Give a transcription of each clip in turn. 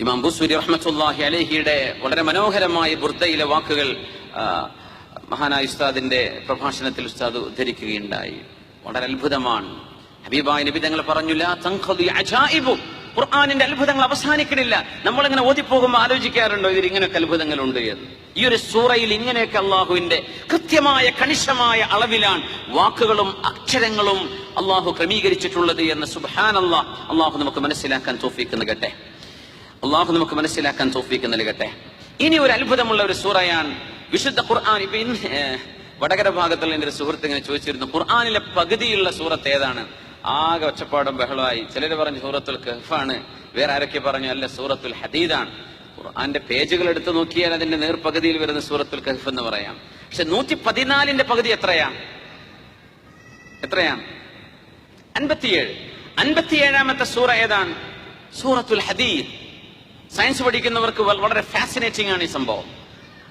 ഇമാം ബുസൂരി റഹ്മത്തുല്ലാഹി അലഹിയുടെ വളരെ മനോഹരമായ ബുർദയിലെ വാക്കുകൾ മഹാനായ ഉസ്താദിന്റെ പ്രഭാഷണത്തിൽ ഉസ്താദ് ഉദ്ധരിക്കുകയുണ്ടായി. വളരെ അത്ഭുതമാണ്. ഹബീബായ നബി തങ്ങൾ പറഞ്ഞു ഖുർആാനിന്റെ അത്ഭുതങ്ങൾ അവസാനിക്കണില്ല. നമ്മളിങ്ങനെ ഓതിപ്പോകുമ്പോൾ ആലോചിക്കാറുണ്ടോ ഇതിൽ ഇങ്ങനെയൊക്കെ അത്ഭുതങ്ങളുണ്ട് എന്ന്. ഈ ഒരു സൂറയിൽ ഇങ്ങനെയൊക്കെ അള്ളാഹുവിന്റെ കൃത്യമായ കണിശമായ അളവിലാണ് വാക്കുകളും അക്ഷരങ്ങളും അള്ളാഹു ക്രമീകരിച്ചിട്ടുള്ളത് എന്ന് സുബാൻ അള്ളാഹ് അള്ളാഹു നമുക്ക് മനസ്സിലാക്കാൻ തോഫിക്കുന്നു നൽകട്ടെ. അള്ളാഹു നമുക്ക് മനസ്സിലാക്കാൻ തോഫിക്ക് നൽകട്ടെ. ഇനി ഒരു അത്ഭുതമുള്ള ഒരു സൂറയാണ് വിശുദ്ധ ഖുർആൻ. ഇപ്പൊ വടകര ഭാഗത്തുള്ള എന്റെ ഒരു സുഹൃത്ത് ഇങ്ങനെ ചോദിച്ചിരുന്നു ഖുർആാനിലെ പകുതിയുള്ള സൂറത്ത് ഏതാണ്? ആകെ ഒച്ചപ്പാടും ബഹളമായി. ചിലർ പറഞ്ഞു സൂറത്തുൽ കഹ്ഫാണ്. വേറെ ആരൊക്കെ പറഞ്ഞു അല്ല സൂറത്തുൽ ഹദീദാണ്. ഖുർആന്റെ പേജുകൾ എടുത്തു നോക്കിയാൽ അതിന്റെ നേർപകുതിയിൽ വരുന്ന സൂറത്തുൽ കഹ്ഫ് എന്ന് പറയാം. പക്ഷെ നൂറ്റി പതിനാലിന്റെ പകുതി എത്രയാ? എത്രയാണ്? അൻപത്തിയേഴ്. അൻപത്തിയേഴാമത്തെ സൂറ ഏതാണ്? സൂറത്തുൽ ഹദീദ്. സയൻസ് പഠിക്കുന്നവർക്ക് വളരെ ഫാസിനേറ്റിംഗ് ആണ് ഈ സംഭവം.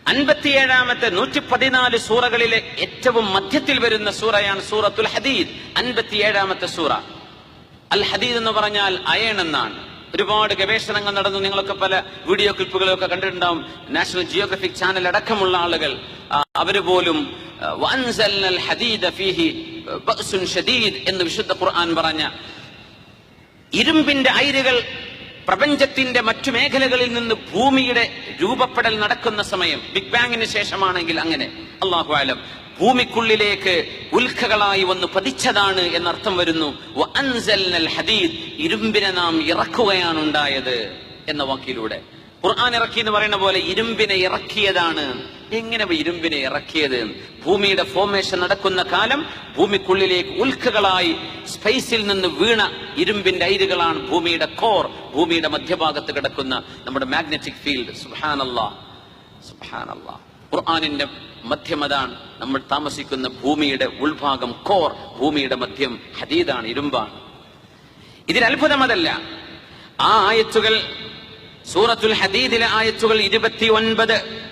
അൻപത്തിയേഴാമത്തെ നൂറ്റി പതിനാല് സൂറകളിലെ ഏറ്റവും മധ്യത്തിൽ വരുന്ന സൂറയാണ് സൂറത്തുൽ ഹദീദ്. അൻപത്തിയേഴാമത്തെ സൂറ. അൽ ഹദീദ് എന്ന് പറഞ്ഞാൽ അയൺ എന്നാണ്. ഒരുപാട് ഗവേഷണങ്ങൾ നടന്നു. നിങ്ങളൊക്കെ പല വീഡിയോ ക്ലിപ്പുകളൊക്കെ കണ്ടിട്ടുണ്ടാവും. നാഷണൽ ജിയോഗ്രഫിക് ചാനൽ അടക്കമുള്ള ആളുകൾ അവർ പോലും എന്ന് വിശുദ്ധ ഖുർആൻ പറഞ്ഞ ഇരുമ്പിന്റെ അയിരുകൾ പ്രപഞ്ചത്തിന്റെ മറ്റു മേഖലകളിൽ നിന്ന് ഭൂമിയുടെ രൂപപ്പെടൽ നടക്കുന്ന സമയം ബിഗ് ബാങ്ങിന് ശേഷമാണെങ്കിൽ അങ്ങനെ. അള്ളാഹു ആലം ഭൂമിക്കുള്ളിലേക്ക് ഉൽക്കകളായി വന്ന് പതിച്ചതാണ് എന്നർത്ഥം വരുന്നു. ഹദീദ് ഇരുമ്പിനെ നാം ഇറക്കുകയാണ് ഉണ്ടായത് എന്ന വാക്കിലൂടെ. ഖുർആൻ ഇറക്കി എന്ന് പറയുന്ന പോലെ ഇരുമ്പിനെ ഇറക്കിയതാണ്. എങ്ങനെ ഇരുമ്പിനെ ഇറക്കിയത്? ഭൂമിയുടെ ഫോർമേഷൻ നടക്കുന്ന കാലം ഭൂമിക്കുള്ളിലേക്ക് ഉൽക്കകളായി സ്പേസിൽ നിന്ന് വീണ ഇരുമ്പിന്റെ അയിരുകളാണ് ഭൂമിയുടെ കോർ ഭൂമിയുടെ മധ്യഭാഗത്ത് കിടക്കുന്ന നമ്മുടെ മാഗ്നറ്റിക് ഫീൽഡ് ഖുർആനിന്റെ മധ്യമതാണ് നമ്മൾ താമസിക്കുന്ന ഭൂമിയുടെ ഉൾഭാഗം കോർ ഭൂമിയുടെ മധ്യം ഹദീദാണ് ഇരുമ്പാണ്. ഇതിൽ അത്ഭുതം അതല്ല. ആ ആയത്തുകൾ സൂറത്തുൽ ഹദീദിലെ ആയത്തുകൾ ഇരുപത്തി ഒൻപത്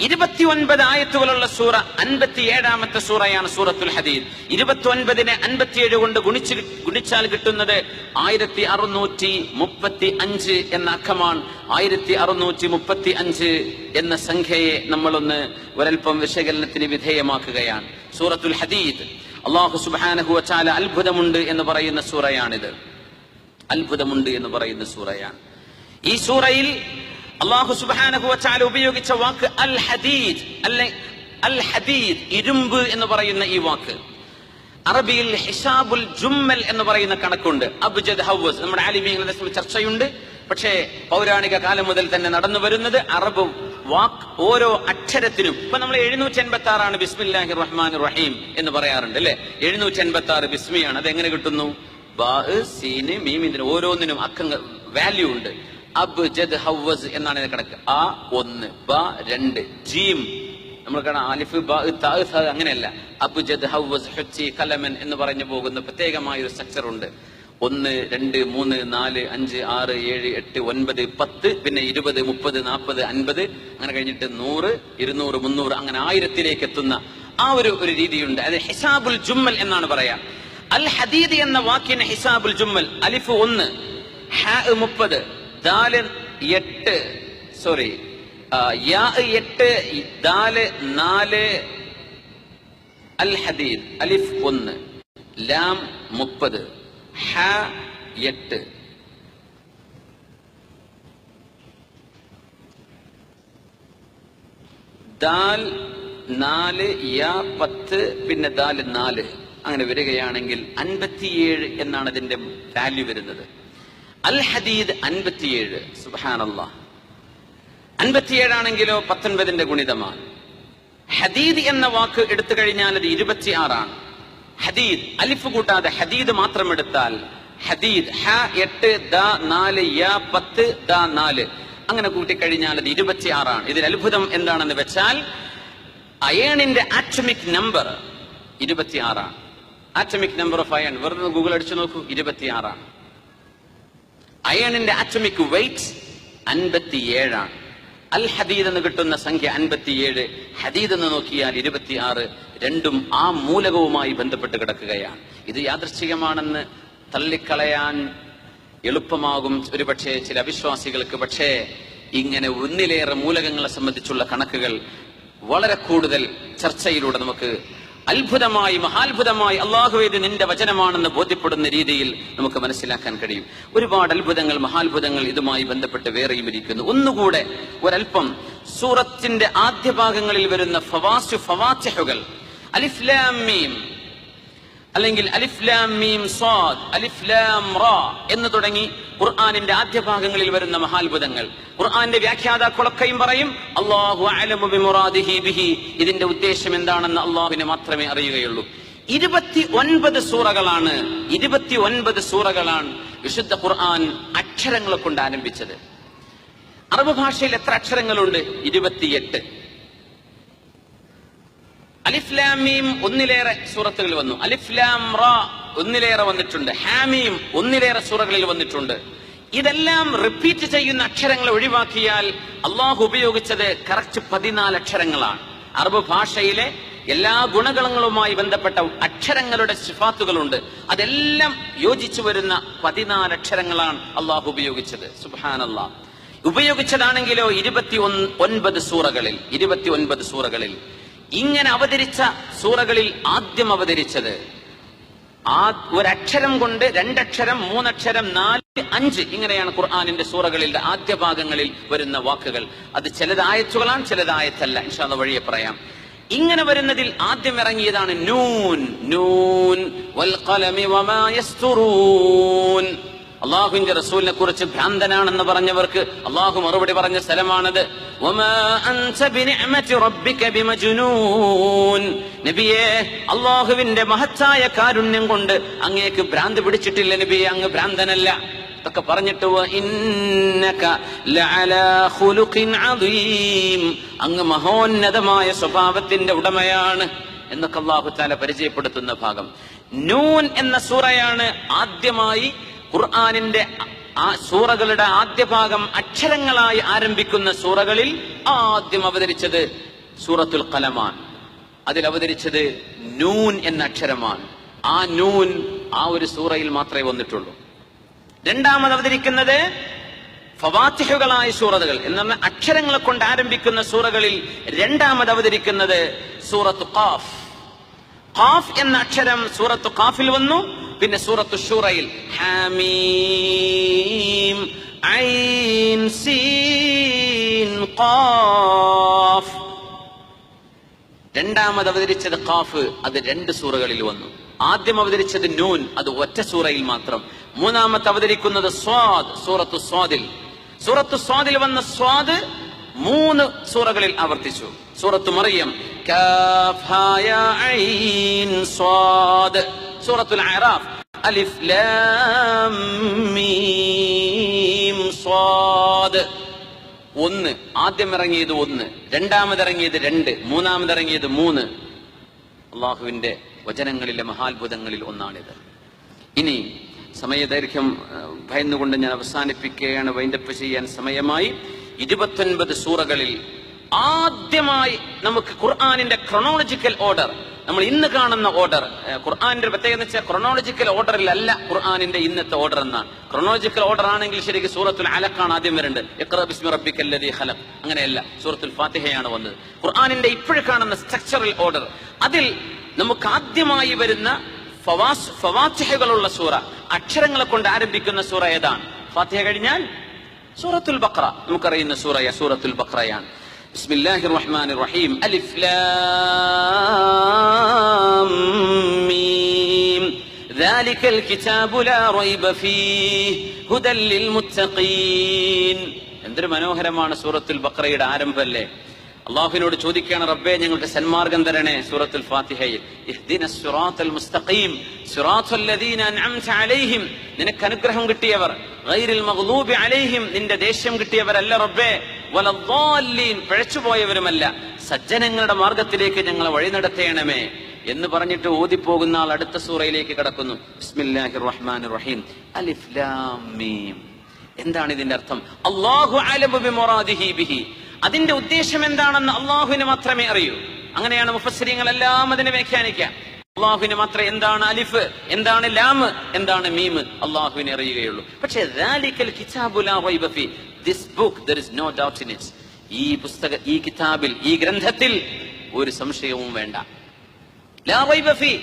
ഇരുപത്തി ഒൻപത് ആയത്തുകളുള്ള സൂറ അൻപത്തി ഏഴാമത്തെ സൂറയാണ് സൂറത്തുൽ ഹദീദ്. ഇരുപത്തി ഒൻപതിനെ അൻപത്തിയേഴ് കൊണ്ട് ഗുണിച്ച് ഗുണിച്ചാൽ കിട്ടുന്നത് ആയിരത്തി അറുന്നൂറ്റി മുപ്പത്തി അഞ്ച് എന്ന അക്കമാണ്. ആയിരത്തി അറുന്നൂറ്റി മുപ്പത്തി അഞ്ച് എന്ന സംഖ്യയെ നമ്മളൊന്ന് ഒരൽപ്പം വിശകലനത്തിന് വിധേയമാക്കുകയാണ്. സൂറത്തുൽ ഹദീദ്. അള്ളാഹു സുബാനഹു വച്ചാല അത്ഭുതമുണ്ട് എന്ന് പറയുന്ന സൂറയാണിത്. അത്ഭുതമുണ്ട് എന്ന് പറയുന്ന സൂറയാണ്. ഈ സൂറയിൽ അള്ളാഹു സുബാനഹു വച്ചാല ഉപയോഗിച്ച വാക്ക് അൽ ഹദീദ് അല്ലെ അൽ ഹദീദ് ഇരുമ്പ് എന്ന് പറയുന്ന ഈ വാക്ക്. അറബിയിൽ ഹിഷാബുൽ ജുമ്മൽ എന്ന് പറയുന്ന കണക്കുണ്ട്. അബ്ജദ് ഹൗസ് നമ്മുടെ ആലിമീങ്ങളുടെ ചർച്ചയുണ്ട്. പക്ഷേ പൗരാണിക കാലം മുതൽ തന്നെ നടന്നു വരുന്നത് അറബ് വാക്ക് ഓരോ അക്ഷരത്തിനും. ഇപ്പൊ നമ്മൾ എഴുന്നൂറ്റി എൺപത്തി ആറാണ് ബിസ്മില്ലാഹി റഹ്മാൻ റഹീം എന്ന് പറയാറുണ്ട് അല്ലെ? എഴുന്നൂറ്റി എൺപത്തി ആറ് ബിസ്മിയാണ് അത് എങ്ങനെ കിട്ടുന്നു ബാ സീന് മീമിന് ഓരോന്നിനും അക്കങ്ങൾ വാല്യൂ ഉണ്ട്. അബ് ജദ് ഹവസ് എന്നാണ് ഇതിന്റെ കണക്ക്. ആ ഒന്ന് ബ രണ്ട് ജീം. നമ്മൾ കാണാം ആലിഫ് ബ ത അങ്ങനെയല്ല. അബ് ജദ് ഹവസ് ഹുച്ചി കലമൻ എന്ന് പറഞ്ഞു പോകുന്ന പ്രത്യേകമായ ഒരു സ്ട്രക്ചർ ഉണ്ട്. ഒന്ന് രണ്ട് മൂന്ന് നാല് അഞ്ച് ആറ് ഏഴ് എട്ട് ഒൻപത് പത്ത് പിന്നെ ഇരുപത് മുപ്പത് നാൽപ്പത് അൻപത് അങ്ങനെ കഴിഞ്ഞിട്ട് നൂറ് ഇരുന്നൂറ് മുന്നൂറ് അങ്ങനെ ആയിരത്തിലേക്ക് എത്തുന്ന ആ ഒരു ഒരു രീതിയുണ്ട്. അത് ഹിസാബുൽ ജുമ്മൽ എന്നാണ് പറയാ. അൽ ഹദീദ് എന്ന വാക്കിന് ഹിസാബുൽ ജുമ്മൽ അലിഫ് ഒന്ന് മുപ്പത് ദാൽ എട്ട് സോറി യാ എട്ട് ദാൽ നാല് അൽ ഹദീദ് അലിഫ് ഒന്ന് ലാം മുപ്പത് ഹ എട്ട്. ദാൽ നാല് യാ പത്ത് പിന്നെ ദാൽ നാല്. അങ്ങനെ വരികയാണെങ്കിൽ അൻപത്തിയേഴ് എന്നാണ് ഇതിന്റെ വാല്യൂ വരുന്നത്. അൽ ഹദീദ് അൻപത്തിയേഴ്. സുബാനല്ല അൻപത്തിയേഴാണെങ്കിലോ പത്തൊൻപതിന്റെ ഗുണിതമാണ്. ഹദീദ് എന്ന വാക്ക് എടുത്തു കഴിഞ്ഞാൽ അത് ഇരുപത്തിയാറാണ്. ഹദീദ് അലിഫ് കൂട്ടാതെ ഹദീദ് മാത്രം എടുത്താൽ ഹദീദ് ഹ എട്ട് ദ നാല് യ പത്ത് ദ നാല്. അങ്ങനെ കൂട്ടിക്കഴിഞ്ഞാൽ അത് ഇരുപത്തിയാറാണ്. ഇതിൽ അത്ഭുതം എന്താണെന്ന് വെച്ചാൽ അയേണിന്റെ atomic number ഇരുപത്തിയാറാണ്. Atomic number of iron. വെറുതെ ഗൂഗിൾ അടിച്ചു നോക്കൂ ഇരുപത്തിയാറാണ്. അയണിന്റെ അറ്റമിക് വെയിറ്റ് അൻപത്തിയേഴാണ്. അൽ ഹദീദ് എന്ന് കിട്ടുന്ന സംഖ്യ അൻപത്തിയേഴ് ഹദീദ് എന്ന് നോക്കിയാൽ ഇരുപത്തിയാറ് രണ്ടും ആ മൂലകവുമായി ബന്ധപ്പെട്ട് കിടക്കുകയാണ്. ഇത് യാദൃശ്ചികമാണെന്ന് തള്ളിക്കളയാൻ എളുപ്പമാകും ഒരുപക്ഷെ ചില അവിശ്വാസികൾക്ക്. പക്ഷേ ഇങ്ങനെ ഒന്നിലേറെ മൂലകങ്ങളെ സംബന്ധിച്ചുള്ള കണക്കുകൾ വളരെ കൂടുതൽ ചർച്ചയിലൂടെ നമുക്ക് അത്ഭുതമായി മഹാത്ഭുതമായി അള്ളാഹുവേത് നിന്റെ വചനമാണെന്ന് ബോധ്യപ്പെടുന്ന രീതിയിൽ നമുക്ക് മനസ്സിലാക്കാൻ കഴിയും. ഒരുപാട് അത്ഭുതങ്ങൾ മഹാത്ഭുതങ്ങൾ ഇതുമായി ബന്ധപ്പെട്ട് വേറെയും ഇരിക്കുന്നു. ഒന്നുകൂടെ ഒരൽപ്പം സൂറത്തിന്റെ ആദ്യ ഭാഗങ്ങളിൽ വരുന്ന ഫവാസു ഫവാച്ചഹുകൾ അലിഫ്ലാം മീം. അല്ലെങ്കിൽ അലിഫ്ലാം മീം സാദ് അലിഫ്ലാം റാ എന്ന് തുടങ്ങി ഖുർആനിന്റെ ആദ്യ ഭാഗങ്ങളിൽ വരുന്ന മഹാത്ഭുതങ്ങൾ. ഖുർആന്റെ വ്യാഖ്യാതാക്കളൊക്കെയും പറയും അള്ളാഹു ബിഹി. ഇതിന്റെ ഉദ്ദേശം എന്താണെന്ന് അള്ളാഹുവിനെ മാത്രമേ അറിയുകയുള്ളൂ. ഇരുപത്തി ഒൻപത് സൂറകളാണ് ഇരുപത്തി ഒൻപത് സൂറകളാണ് വിശുദ്ധ ഖുർആൻ അക്ഷരങ്ങളെ കൊണ്ട് ആരംഭിച്ചത്. അറബ് ഭാഷയിൽ എത്ര അക്ഷരങ്ങളുണ്ട്? ഇരുപത്തിയെട്ട്. അലിഫ്ലാമീം ഒന്നിലേറെ സൂറത്തുകൾ വന്നു. അലിഫ്ലാം റ ഒന്നിലേറെ വന്നിട്ടുണ്ട്. ഹാമീം ഒന്നിലേറെ സൂറകളിൽ വന്നിട്ടുണ്ട്. ഇതെല്ലാം റിപ്പീറ്റ് ചെയ്യുന്ന അക്ഷരങ്ങൾ ഒഴിവാക്കിയാൽ അള്ളാഹു ഉപയോഗിച്ചത് കറക്റ്റ് പതിനാല് അക്ഷരങ്ങളാണ്. അറബ് ഭാഷയിലെ എല്ലാ ഗുണഗണങ്ങളുമായി ബന്ധപ്പെട്ട അക്ഷരങ്ങളുടെ സിഫാത്തുകളുണ്ട് അതെല്ലാം യോജിച്ചു വരുന്ന പതിനാല് അക്ഷരങ്ങളാണ് അള്ളാഹു ഉപയോഗിച്ചത്. അള്ളാഹ് ഉപയോഗിച്ചതാണെങ്കിലോ ഇരുപത്തി ഒൻപത് സൂറകളിൽ. ഇരുപത്തി ഒൻപത് സൂറകളിൽ. ഇങ്ങനെ അവതരിച്ച സൂറകളിൽ ആദ്യം അവതരിച്ചത്. ആ ഒരക്ഷരം കൊണ്ട് രണ്ടക്ഷരം മൂന്നക്ഷരം നാല് അഞ്ച് ഇങ്ങനെയാണ് ഖുർആാനിന്റെ സൂറകളിലെ ആദ്യ ഭാഗങ്ങളിൽ വരുന്ന വാക്കുകൾ. അത് ചിലതായത്തുകളാണ് ചിലതായത്തല്ല. ഇൻഷാദ് വഴിയെ പറയാം. ഇങ്ങനെ വരുന്നതിൽ ആദ്യം ഇറങ്ങിയതാണ് നൂൻ. നൂൻ വൽ ഖലമി വമാ യസ്തുറൂൻ. അള്ളാഹുവിന്റെ റസൂലിനെ കുറിച്ച് ഭ്രാന്തനാണെന്ന് പറഞ്ഞവർക്ക് അള്ളാഹു മറുപടി പറഞ്ഞ സ്ഥലമാണത്. അള്ളാഹുവിന്റെ മഹത്തായ കാരുണ്യം കൊണ്ട് അങ്ങേക്ക് ഭ്രാന്ത് പിടിച്ചിട്ടില്ല നബിയെ അങ്ങ് ഭ്രാന്തനല്ല. ഇതൊക്കെ പറഞ്ഞിട്ട് അങ്ങ് മഹോന്നതമായ സ്വഭാവത്തിന്റെ ഉടമയാണ് എന്നൊക്കെ അള്ളാഹു താല പരിചയപ്പെടുത്തുന്ന ഭാഗം. നൂൻ എന്ന സൂറയാണ് ആദ്യമായി ഖുർആാനിന്റെ ആ സൂറകളുടെ ആദ്യ ഭാഗം അക്ഷരങ്ങളായി ആരംഭിക്കുന്ന സൂറകളിൽ ആദ്യം അവതരിച്ചത് സൂറത്തുൽ കലമാൻ അതിൽ അവതരിച്ചത് നൂൻ എന്ന അക്ഷരമാണ്. ആ നൂൻ ആ ഒരു സൂറയിൽ മാത്രമേ വന്നിട്ടുള്ളൂ. രണ്ടാമത് അവതരിക്കുന്നത് ഫവാത്തിഹുകളായ സൂറകൾ എന്ന അക്ഷരങ്ങളെ കൊണ്ട് ആരംഭിക്കുന്ന സൂറകളിൽ രണ്ടാമത് അവതരിക്കുന്നത് സൂറത്ത് ഖാഫ്. ഖാഫ് എന്ന അക്ഷരം സൂറത്ത് ഖാഫിൽ വന്നു. പിന്നെ സൂറത്ത് ഷൂറയിൽ ഹാമീം ഐൻ ഖാഫ്. രണ്ടാമത് അവതരിച്ചത് ഖാഫ് അത് രണ്ട് സൂറകളിൽ വന്നു. ആദ്യം അവതരിച്ചത് നൂൻ അത് ഒറ്റ സൂറയിൽ മാത്രം. മൂന്നാമത്തെ അവതരിക്കുന്നത് സ്വാദ് സൂറത്തു സ്വാദിൽ. സൂറത്തു സ്വാദിൽ വന്ന സ്വാദ് മൂന്ന് സൂറകളിൽ ആവർത്തിച്ചു. സൂറത്തു മറിയം സ്വാദ്. സൂറത്തുൽ അറാഫ് അലിഫ് ലാം മീം സ്വാദ് ഒന്ന്. ആദ്യം ഇറങ്ങിയത് ഒന്ന്. രണ്ടാമത് ഇറങ്ങിയത് രണ്ട്. മൂന്നാമത് ഇറങ്ങിയത് മൂന്ന്. അള്ളാഹുവിന്റെ വചനങ്ങളിലെ മഹാത്ഭുതങ്ങളിൽ ഒന്നാണിത്. ഇനി സമയദൈർഘ്യം ഭയന്നുകൊണ്ട് ഞാൻ അവസാനിപ്പിക്കുകയാണ്. വൈൻഡപ്പ് ചെയ്യാൻ സമയമായി. ഇരുപത്തൊൻപത് സൂറകളിൽ ആദ്യമായി നമുക്ക് ഖുർആാനിന്റെ ക്രൊണോളജിക്കൽ ഓർഡർ നമ്മൾ ഇന്ന് കാണുന്ന ഓർഡർ ഖുർആാനിന്റെ പ്രത്യേകത വെച്ചാൽ ക്രൊണോളജിക്കൽ ഓർഡറിലല്ല ഖുർആാനിന്റെ ഇന്നത്തെ ഓർഡർ എന്നാണ്. ക്രൊണോളജിക്കൽ ഓർഡർ ആണെങ്കിൽ ശരിക്കും സൂറത്തുൽ അലക്കാണ് ആദ്യം വരുന്നത് ഖലഖ്. അങ്ങനെയല്ല സൂറത്തുൽ ഫാത്തിഹയാണ് വന്നത്. ഖുർആാനിന്റെ ഇപ്പോഴും കാണുന്ന സ്ട്രക്ചറൽ ഓർഡർ അതിൽ നമുക്ക് ആദ്യമായി വരുന്ന ഫവാസ് ഫവാത്തിഹകളുള്ള സൂറ അക്ഷരങ്ങളെ കൊണ്ട് ആരംഭിക്കുന്ന സൂറ ഏതാണ്? ഫാത്തിഹ കഴിഞ്ഞാൽ സൂറത്തുൽ ബക്ര നമുക്കറിയുന്ന സൂറയ സൂറത്തുൽ ബഖറയാണ്. بسم الله الرحمن الرحيم ألف لام ميم ذلك الكتاب لا ريب فيه هدى للمتقين എന്തൊരു മനോഹരമാണ് സൂറത്തുൽ ബഖറയുടെ ആരംഭമല്ലേ അള്ളാഹുവിനോട് ചോദിക്കുകയാണ് റബ്ബേ ഞങ്ങൾക്ക് സന്മാർഗം തരണേ സൂറത്തുൽ ഫാത്തിഹയിൽ ഇഹ്ദിന സിറാത്തൽ മുസ്തഖീം സിറാത്തൽ ലദീന അൻഅംത അലൈഹിം നിനക്ക് അനുഗ്രഹം കിട്ടിയവർ ഗൈറിൽ മഗ്ദൂബി അലൈഹിം നിന്റെ ദേഷ്യം കിട്ടിയവരല്ല റബ്ബേ വലദ്ദാല്ലീൻ പിഴച്ചുപോയവരുമല്ല. സജ്ജനങ്ങളുടെ മാർഗത്തിലേക്ക് ഞങ്ങളെ വഴി നടത്തേണമേ എന്ന് പറഞ്ഞിട്ട് ഓതിപ്പോകുന്ന ആൾ അടുത്ത സൂറയിലേക്ക് കടക്കുന്നു. ബിസ്മില്ലാഹിർ റഹ്മാനിർ റഹീം അലിഫ് ലാം മീം. എന്താണ് ഇതിന്റെ അർത്ഥം? അള്ളാഹു ബിഹി. അതിന്റെ ഉദ്ദേശം എന്താണെന്ന് അള്ളാഹുവിന് മാത്രമേ അറിയൂ. അങ്ങനെയാണ് മുഫസ്രീങ്ങൾ എല്ലാം അതിനെ വ്യാഖ്യാനിക്കുക. അള്ളാഹുവിന് മാത്രം എന്താണ് അലിഫ്? എന്താണ് ലാമ് എന്താണ് മീം? അള്ളാഹുവിനെ അറിയുകയുള്ളൂ. പക്ഷേ this book there is no doubt in it ഈ പുസ്തക ഈ കിതാബിൽ ഈ ഗ്രന്ഥത്തിൽ ഒരു സംശയവും വേണ്ട. ലാ വൈബഫി.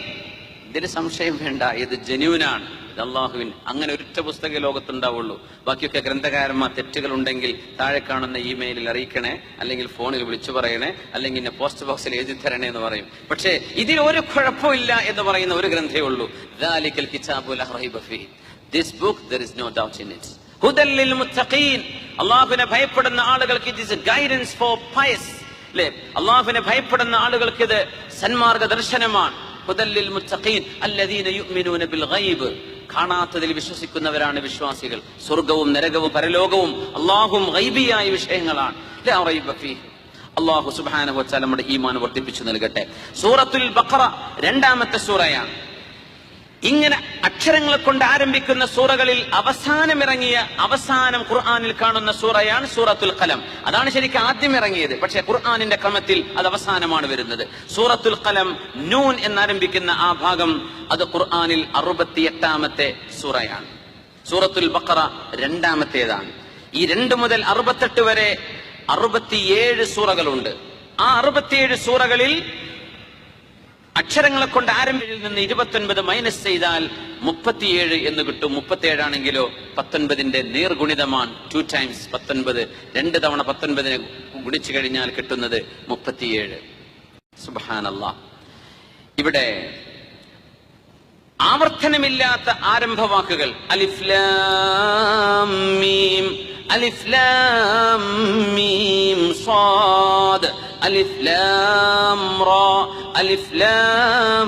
ഇതിന് സംശയം വേണ്ട. ഇത് ജനുവിനാണ് അള്ളാഹുവിൻ അങ്ങനെ ഒരൊറ്റ പുസ്തക ലോകത്തുണ്ടാവുള്ളൂ. ബാക്കിയൊക്കെ ഗ്രന്ഥകാരന്മാർ തെറ്റുകൾ ഉണ്ടെങ്കിൽ താഴെ കാണുന്ന ഇമെയിലിൽ അറിയിക്കണേ അല്ലെങ്കിൽ ഫോണിൽ വിളിച്ചു പറയണേ അല്ലെങ്കിൽ എന്നെ പോസ്റ്റ് ബോക്സിൽ എഴുതി തരണേ എന്ന് പറയും. പക്ഷേ ഇതിൽ ഒരു കുഴപ്പമില്ല എന്ന് പറയുന്ന ഒരു ഗ്രന്ഥേ ഉള്ളൂ. This book no doubt in it അള്ളാഹുവിനെ ഭയപ്പെടുന്ന ആളുകൾക്ക് it is guidance for pious അല്ലെ അള്ളാഹുവിനെ ഭയപ്പെടുന്ന ആളുകൾക്ക് ഇത് സന്മാർഗ ദർശനമാണ് ഹുദല്ലിൽ മുത്തഖീൻ അല്ലദീന യുഅ്മിനൂന ബിൽ ഗൈബ്. കാണാത്തതിൽ വിശ്വസിക്കുന്നവരാണ് വിശ്വാസികൾ. സ്വർഗവും നരകവും പരലോകവും അള്ളാഹും ഐബിയായ വിഷയങ്ങളാണ്. അള്ളാഹു സുബാന നമ്മുടെ ഈമാൻ വർദ്ധിപ്പിച്ചു നൽകട്ടെ. സൂറത്തുൽ ബഖറ രണ്ടാമത്തെ സൂറയാണ്. ഇങ്ങനെ അക്ഷരങ്ങളെ കൊണ്ട് ആരംഭിക്കുന്ന സൂറകളിൽ അവസാനം ഇറങ്ങിയ അവസാനം ഖുർആാനിൽ കാണുന്ന സൂറയാണ് സൂറത്തുൽ കലം അതാണ് ശരിക്കും ആദ്യം ഇറങ്ങിയത് പക്ഷെ ഖുർആാനിന്റെ ക്രമത്തിൽ അത് അവസാനമാണ് വരുന്നത്. സൂറത്തുൽ കലം നൂൻ എന്നാരംഭിക്കുന്ന ആ ഭാഗം അത് ഖുർആനിൽ അറുപത്തിയെട്ടാമത്തെ സൂറയാണ്. സൂറത്തുൽ ബക്കറ രണ്ടാമത്തേതാണ്. ഈ രണ്ട് മുതൽ അറുപത്തെട്ട് വരെ അറുപത്തിയേഴ് സൂറകളുണ്ട്. ആ അറുപത്തിയേഴ് സൂറകളിൽ അക്ഷരങ്ങളെ കൊണ്ട് ആരംഭിച്ചിൽ നിന്ന് ഇരുപത്തൊൻപത് മൈനസ് ചെയ്താൽ മുപ്പത്തിയേഴ് എന്ന് കിട്ടും. മുപ്പത്തിയേഴാണെങ്കിലോ പത്തൊൻപതിന്റെ നേർഗുണിതമാണ് ടു ടൈംസ് പത്തൊൻപത്. രണ്ട് തവണ പത്തൊൻപതിനെ ഗുണിച്ചു കഴിഞ്ഞാൽ കിട്ടുന്നത് മുപ്പത്തിയേഴ്. സുബാനല്ല ഇവിടെ ആവർത്തനമില്ലാത്ത ആരംഭവാക്കുകൾ. അലിഫ്ലീം അലിഫ്ലാം സ്വാദ് അലിഫ്ലാം റാ ألف لام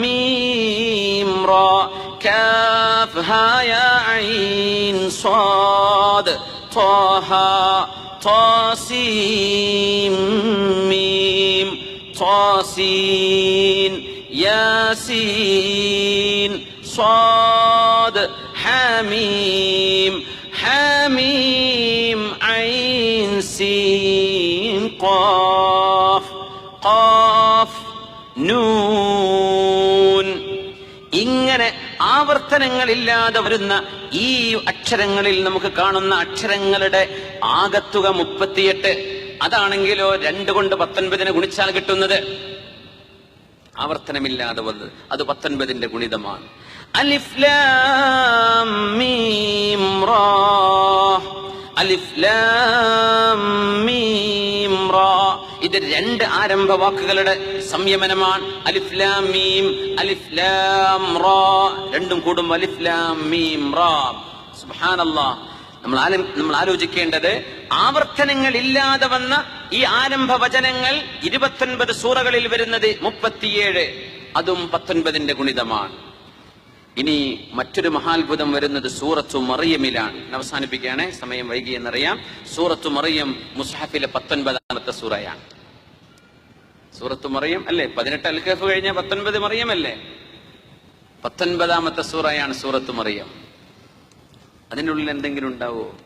ميم را. كاف ها يا عين صاد. طه طاسيم ميم طاسين ياسين صاد. حميم حميم عين سين قاد. ആവർത്തനങ്ങളില്ലാതെ വരുന്ന ഈ അക്ഷരങ്ങളിൽ നമുക്ക് കാണുന്ന അക്ഷരങ്ങളുടെ ആകത്തുക മുപ്പത്തിയെട്ട്. അതാണെങ്കിലോ രണ്ട് കൊണ്ട് പത്തൊൻപതിനെ ഗുണിച്ചാൽ കിട്ടുന്നത്? ആവർത്തനമില്ലാതെ വന്നത്. അത് പത്തൊൻപതിന്റെ ഗുണിതമാണ്. അലിഫ് ലാം മീം റാ. മീം റാ. ഇത് രണ്ട് ആരംഭ വാക്കുകളുടെ സംയമനമാണ്. അലിഫ് ലാം മീം അലിഫ് ലാം റാ. രണ്ടും കൂടും അലിഫ് ലാം മീം റാ. സുബ്ഹാനല്ലാഹ് നമ്മൾ നമ്മൾ ആലോചിക്കേണ്ടത് ആവർത്തനങ്ങൾ ഇല്ലാതെ വന്ന ഈ ആരംഭ വചനങ്ങൾ ഇരുപത്തൊൻപത് സൂറകളിൽ വരുന്നത് മുപ്പത്തിയേഴ്. അതും പത്തൊൻപതിന്റെ ഗുണിതമാണ്. ഇനി മറ്റൊരു മഹാത്ഭുതം വരുന്നത് സൂറത്തു മറിയമിലാണ്. അവസാനിപ്പിക്കുകയാണെ. സമയം വൈകി എന്നറിയാം. സൂറത്തു മറിയം മുസ്ഹഫിലെ പത്തൊൻപതാമത്തെ സൂറയാണ്. സൂറത്തു മറിയം അല്ലേ? പതിനെട്ട് അൽക്കഫ് കഴിഞ്ഞ പത്തൊൻപത് മറിയം അല്ലേ പത്തൊൻപതാമത്തെ സൂറയാണ് സൂറത്തു മറിയം. അതിനുള്ളിൽ എന്തെങ്കിലും ഉണ്ടാവോ?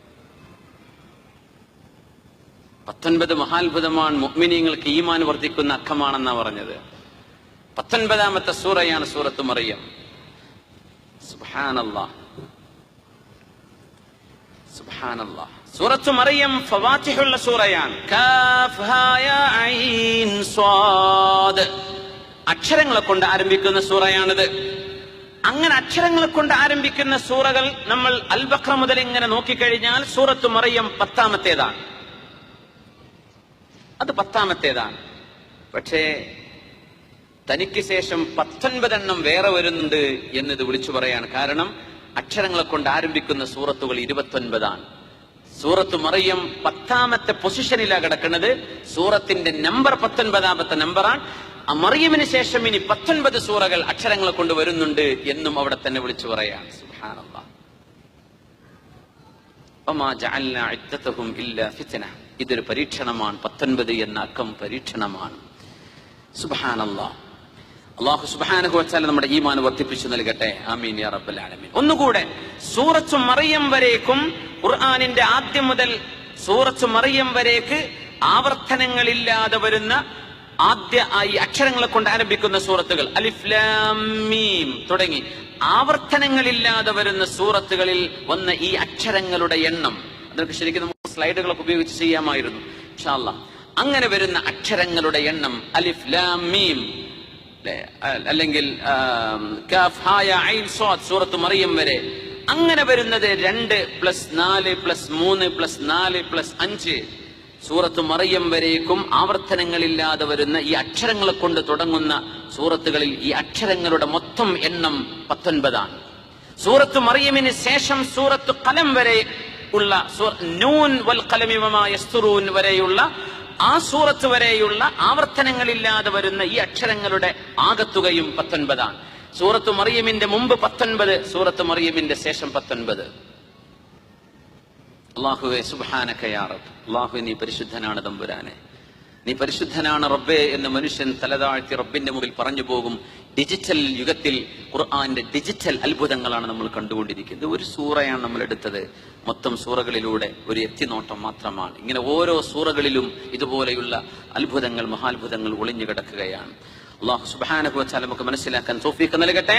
പത്തൊൻപത് മഹാത്ഭുതമാണ് മുഅ്മിനീങ്ങൾക്ക് ഈമാൻ വർദ്ധിക്കുന്ന അക്കമാണെന്നാ പറഞ്ഞത്. പത്തൊൻപതാമത്തെ സൂറയാണ് സൂറത്തു മറിയം. സൂറത്ത് മറിയം ഫവാത്തിഹുള്ള സൂറയാണ്. അക്ഷരങ്ങളെ കൊണ്ട് ആരംഭിക്കുന്ന സൂറയാണിത്. അങ്ങനെ അക്ഷരങ്ങളെ കൊണ്ട് ആരംഭിക്കുന്ന സൂറകൾ നമ്മൾ അൽബക്ര മുതൽ ഇങ്ങനെ നോക്കിക്കഴിഞ്ഞാൽ സൂറത്ത് മറിയം പത്താമത്തേതാണ്. അത് പത്താമത്തേതാണ്. പക്ഷേ തനിക്ക് ശേഷം പത്തൊൻപതെണ്ണം വേറെ വരുന്നുണ്ട് എന്നിത് വിളിച്ചു പറയാണ്. കാരണം അക്ഷരങ്ങളെ കൊണ്ട് ആരംഭിക്കുന്ന സൂറത്തുകൾ ഇരുപത്തൊൻപതാണ്. സൂറത്ത് മറിയം പത്താമത്തെ പൊസിഷനിലാണ് കിടക്കുന്നത്. സൂറത്തിന്റെ നമ്പർ പത്തൊൻപതാമത്തെ നമ്പറാണ്. ആ മറിയമിന് ശേഷം ഇനി പത്തൊൻപത് സൂറകൾ അക്ഷരങ്ങളെ കൊണ്ട് വരുന്നുണ്ട് എന്നും അവിടെ തന്നെ വിളിച്ചു പറയാണ്. ഇതൊരു പരീക്ഷണമാണ്. പത്തൊൻപത് എന്ന അക്കം പരീക്ഷണമാണ്. സുബ്ഹാനല്ലാഹ് അള്ളാഹു വതആല നമ്മുടെ ഈമാൻ വർദ്ധിപ്പിച്ചു നൽകട്ടെ. ആമീൻ യാ റബ്ബൽ ആലമീൻ. ഒന്നുകൂടെ സൂറത്തു മറിയം വരേക്കും ഖുർആാനിന്റെ ആദ്യം മുതൽ സൂറത്തു മറിയം വരേക്ക് ആവർത്തനങ്ങളില്ലാതെ വരുന്ന ആദ്യ ഈ അക്ഷരങ്ങളെ കൊണ്ട് ആരംഭിക്കുന്ന സൂറത്തുകൾ. അലിഫ്ലാമീം തുടങ്ങി. ആവർത്തനങ്ങളില്ലാതെ വരുന്ന സൂറത്തുകളിൽ വന്ന ഈ അക്ഷരങ്ങളുടെ എണ്ണം. അതൊക്കെ ശരിക്കും നമുക്ക് സ്ലൈഡുകളൊക്കെ ഉപയോഗിച്ച് ചെയ്യാമായിരുന്നു. അങ്ങനെ വരുന്ന അക്ഷരങ്ങളുടെ എണ്ണം അലിഫ്ലാമീം അല്ലെങ്കിൽ കാഫ് ഐൻ സൂറത്ത് മറിയം വരെ അങ്ങനെ വരുന്നത് രണ്ട് പ്ലസ് നാല് പ്ലസ് മൂന്ന് പ്ലസ് നാല് പ്ലസ് അഞ്ച് സൂറത്ത് മറിയം വരേക്കും ആവർത്തനങ്ങളില്ലാതെ വരുന്ന ഈ അക്ഷരങ്ങളെ കൊണ്ട് തുടങ്ങുന്ന സൂറത്തുകളിൽ ഈ അക്ഷരങ്ങളുടെ മൊത്തം എണ്ണം പത്തൊൻപതാണ്. സൂറത്ത് മറിയമിന് ശേഷം സൂറത്ത് കലം വരെ ഉള്ള നൂൻ വൽ യസ്തുറൂൻ വരെയുള്ള ആ സൂറത്ത് വരെയുള്ള ആവർത്തനങ്ങളില്ലാതെ വരുന്ന ഈ അക്ഷരങ്ങളുടെ ആകത്തുകയും പത്തൊൻപതാണ്. സൂറത്ത് മറിയമിന്റെ മുമ്പ് പത്തൊൻപത് സൂറത്ത് മറിയമിന്റെ ശേഷം പത്തൊൻപത്. അള്ളാഹുവെ സുബാനക്കയാറത്ത് അള്ളാഹു നീ പരിശുദ്ധനാണ് തമ്പുരാനെ. നീ പരിശുദ്ധനാണ് റബ്ബേ എന്ന് മനുഷ്യൻ തലതാഴ്ത്തി റബ്ബിന്റെ മുമ്പിൽ പറഞ്ഞു പോകും. ഡിജിറ്റൽ യുഗത്തിൽ ഖുർആന്റെ ഡിജിറ്റൽ അത്ഭുതങ്ങളാണ് നമ്മൾ കണ്ടുകൊണ്ടിരിക്കുന്നത്. ഒരു സൂറയാണ് നമ്മൾ എടുത്തത്. മൊത്തം സൂറകളിലൂടെ ഒരു എത്തിനോട്ടം മാത്രമാണ്. ഇങ്ങനെ ഓരോ സൂറകളിലും ഇതുപോലെയുള്ള അത്ഭുതങ്ങൾ മഹാത്ഭുതങ്ങൾ ഒളിഞ്ഞു കിടക്കുകയാണ്. അള്ളാഹു സുബാനഹു വെച്ചാൽ നമുക്ക് മനസ്സിലാക്കാൻ തോഫീക്ക് നൽകട്ടെ.